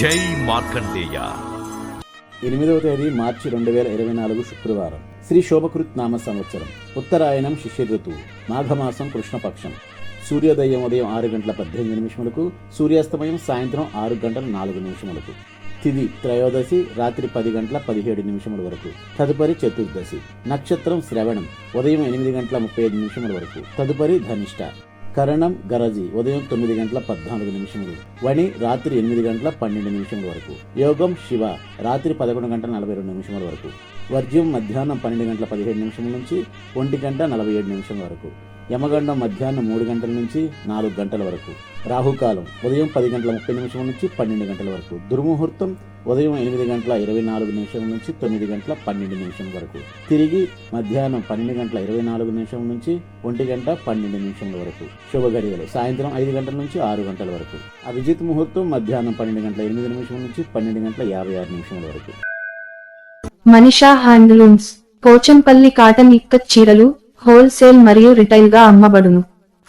జై మార్కండేయ. ఎనిమిదవ తేదీ మార్చి రెండు వేల ఇరవై నాలుగు శుక్రవారం. శ్రీ శోభకృత్ నామ సంవత్సరం. ఉత్తరాయణం శిశిర ఋతువు మాఘమాసం కృష్ణపక్షం. సూర్యోదయం ఉదయం ఆరు గంటల పద్దెనిమిది నిమిషములకు సూర్యాస్తమయం సాయంత్రం ఆరు గంటల నాలుగు నిమిషములకు. తిది త్రయోదశి రాత్రి పది గంటల పదిహేడు నిమిషముల వరకు. తదుపరి చతుర్దశి. నక్షత్రం శ్రవణం. ఉదయం ఎనిమిది గంటల ముప్పై ఐదు నిమిషముల వరకు. తదుపరి ధనిష్ట. కరణం గరజి ఉదయం తొమ్మిది గంటల పద్నాలుగు నిమిషములు వణి రాత్రి ఎనిమిది గంటల పన్నెండు నిమిషముల వరకు యోగం శివ రాత్రి పదకొండు గంటల నలభై రెండు నిమిషముల వరకు వర్జ్యం మధ్యాహ్నం పన్నెండు గంటల పదిహేడు నిమిషం నుంచి ఒంటి గంట నలభై ఏడు నిమిషం వరకు యమగండం మధ్యాహ్నం మూడు గంటల నుంచి నాలుగు గంటల వరకు రాహుకాలం ఉదయం పది గంటల ముప్పై నిమిషం నుంచి పన్నెండు గంటల వరకు. దుర్ముహూర్తం ఉదయం ఎనిమిది గంటల ఇరవై నాలుగు నిమిషం నుంచి తొమ్మిది గంటల పన్నెండు నిమిషం వరకు. తిరిగి మధ్యాహ్నం పన్నెండు గంటల ఇరవై నాలుగు నిమిషం నుంచి ఒంటి గంట పన్నెండు నిమిషం వరకు. శుభ గడియలు సాయంత్రం ఐదు గంటల నుంచి ఆరు గంటల వరకు. అభిజిత్ ముహూర్తం మధ్యాహ్నం పన్నెండు గంటల ఎనిమిది నిమిషం నుంచి పన్నెండు గంటల యాభై ఆరు నిమిషం వరకు. మనిషా హ్యాండ్లూమ్స్ పోచంపల్లి కాటన్ ఇక్కత్ చీరలు హోల్సేల్ మరియు రిటైల్గా అమ్మబడును.